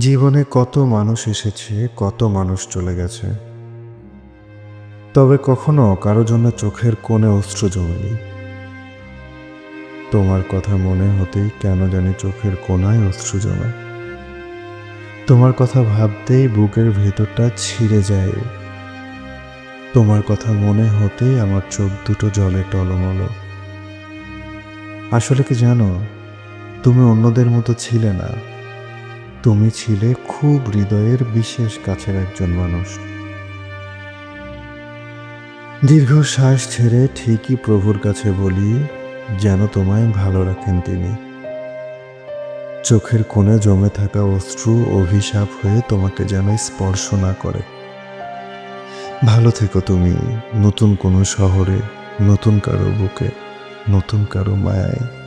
জীবনে কত মানুষ এসেছে, কত মানুষ চলে গেছে। তবে কখনো কারও জন্য চোখের কোণে অস্ত্র জমেনি। তোমার কথা মনে হতেই কেন জানি চোখের কোনায় অস্ত্র জমে। তোমার কথা ভাবতেই বুকের ভেতরটা ছিঁড়ে যায়। তোমার কথা মনে হতেই আমার চোখ দুটো জলে টলমল। আসলে কি জানো, তুমি অন্যদের মতো ছিলে না। তুমি ছিলে খুব হৃদয়ের বিশেষ কাছের একজন মানুষ। দীর্ঘ শ্বাস ছেড়ে ঠিকই প্রভুর কাছে বলি, যেন তোমায় ভালো রাখেন তিনি। চোখের কোণে জমে থাকা অশ্রু অভিশাপ হয়ে তোমাকে যেন স্পর্শ না করে। ভালো থেকো তুমি, নতুন কোনো শহরে, নতুন কারও বুকে, নতুন কারও মায়ায়।